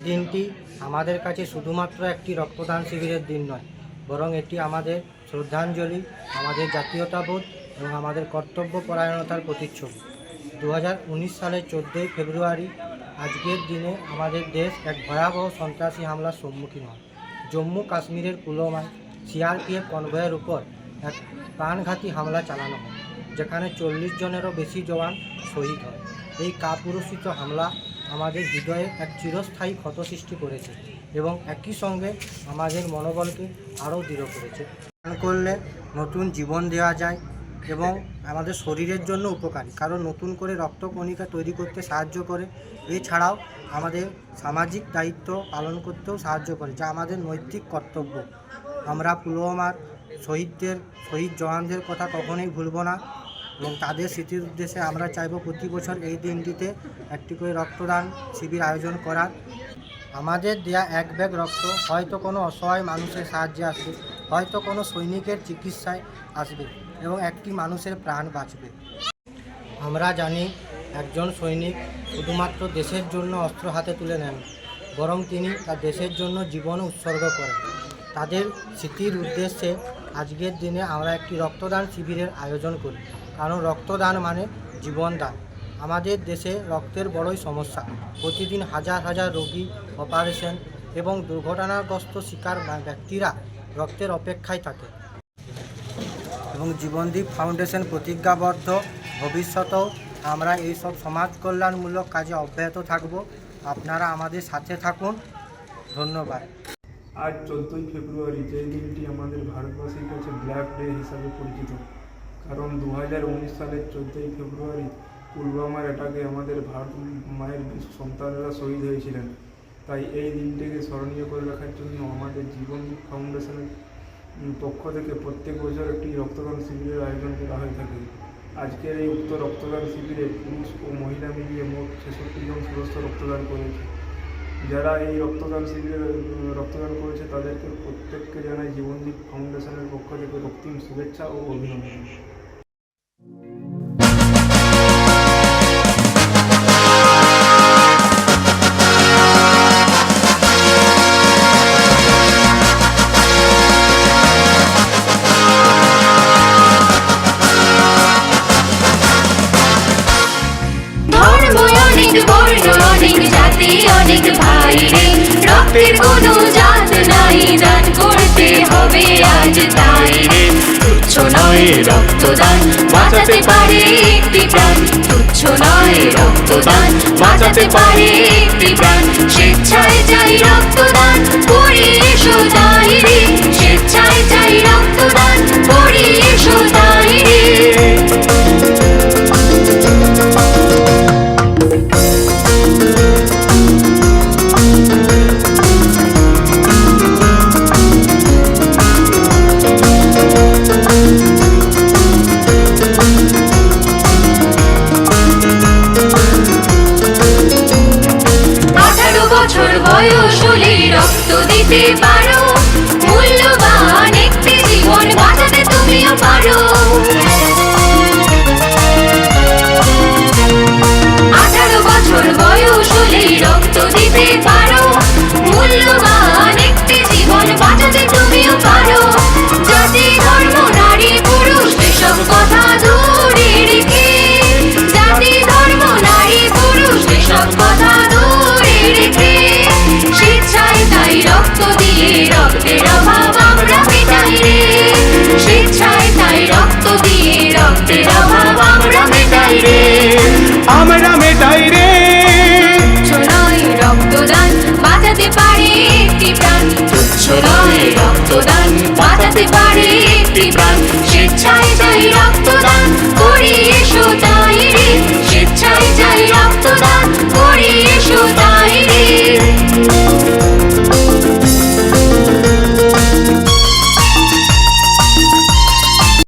দিনটি আমাদের কাছে শুধুমাত্র একটি রক্তদান শিবিরের দিন নয়, বরং এটি আমাদের শ্রদ্ধাঞ্জলি, আমাদের জাতীয়তাবোধ এবং আমাদের কর্তব্য পরায়ণতার প্রতিচ্ছবি। দু হাজার উনিশ সালের চোদ্দোই ফেব্রুয়ারি, আজকের দিনে আমাদের দেশ এক ভয়াবহ সন্ত্রাসী হামলার সম্মুখীন হয়। জম্মু কাশ্মীরের পুলওয়ামায় সিআরপিএফ কনভয়ের উপর এক প্রাণঘাতী হামলা চালানো হয়, যেখানে চল্লিশ জনেরও বেশি জওয়ান শহীদ হয়। এই কাপুরুষিত হামলা আমাদের হৃদয়ে এক চিরস্থায়ী ক্ষত সৃষ্টি করেছে এবং একই সঙ্গে আমাদের মনোবলকে আরও দৃঢ় করেছে। ধ্যান করলে নতুন জীবন দেওয়া যায় এবং আমাদের শরীরের জন্য উপকারী, কারণ নতুন করে রক্তকণিকা তৈরি করতে সাহায্য করে। এছাড়াও আমাদের সামাজিক দায়িত্ব পালন করতেও সাহায্য করে, যা আমাদের নৈতিক কর্তব্য। আমরা পুলওয়ামার শহীদদের, শহীদ জওয়ানদের কথা কখনোই ভুলব না। এবং তাদের স্মৃতির উদ্দেশ্যে আমরা চাইব প্রতি বছর এই দিনটিতে একটি করে রক্তদান শিবির আয়োজন করার। আমাদের দেয়া এক ব্যাগ রক্ত হয়তো কোনো অসহায় মানুষের সাহায্যে আসবে, হয়তো কোনো সৈনিকের চিকিৎসায় আসবে এবং একটি মানুষের প্রাণ বাঁচবে। আমরা জানি একজন সৈনিক শুধুমাত্র দেশের জন্য অস্ত্র হাতে তুলে নেন, বরং তিনি তার দেশের জন্য জীবন উৎসর্গ করেন। তাদের স্মৃতির উদ্দেশ্যে আজকের দিনে আমরা একটি রক্তদান শিবিরের আয়োজন করি। কারণ রক্তদান মানে জীবনদান। আমাদের দেশে রক্তের বড়ই সমস্যা। প্রতিদিন হাজার হাজার রোগী অপারেশন এবং দুর্ঘটনাগ্রস্ত শিকার ব্যক্তিরা রক্তের অপেক্ষায় থাকে। এবং জীবনদীপ ফাউন্ডেশন প্রতিজ্ঞাবদ্ধ। ভবিষ্যতেও আমরা এইসব সমাজ কল্যাণমূলক কাজে অব্যাহত থাকব। আপনারা আমাদের সাথে থাকুন। ধন্যবাদ। আজ চোদ্দোই ফেব্রুয়ারি যে দিনটি আমাদের ভারতবাসীর কাছে ব্ল্যাক ডে হিসাবে পরিচিত। দু উনিশ সালের চোদ্দোই ফেব্রুয়ারি পুলওয়ামার অ্যাটাকে আমাদের ভারত মায়ের সন্তানেরা শহীদ হয়েছিলেন। তাই এই দিনটিকে স্মরণীয় করে রাখার জন্য আমাদের জীবন ফাউন্ডেশনের পক্ষ থেকে প্রত্যেক বছর একটি রক্তদান শিবিরের আয়োজন করা হয়ে থাকে। আজকের এই উক্ত রক্তদান শিবিরে পুরুষ ও মহিলা মিলিয়ে মোট ছেষট্টি জন সদস্য রক্তদান করেছে। যারা এই রক্তদান শিবিরে রক্তদান করেছে, তাদেরকে প্রত্যেককে জানাই জীবনদীপ ফাউন্ডেশনের পক্ষ থেকে রক্তিম শুভেচ্ছা ও অভিনন্দন। ভাই রে রক্তের কোনো জাত নাই, দান করতে হবে আজ তাই। রে তুচ্ছ নয় রক্তদান, বাঁচাতে পারে একটি প্রাণ। তুচ্ছ নয় রক্তদান, বাঁচাতে পারে একটি প্রাণ। স্বেচ্ছায় যাই রক্তদান, করি হলে রক্ত দিতে পারো। মূল্যবান একটি জীবন বাঁচাতে তুমিও পারো। আঠারো বছর বয়স রক্ত দিতে পারো। করি একটি প্রাণ স্বেচ্ছায় যাই রক্তদান করি এসো তাই স্বেচ্ছায় যাই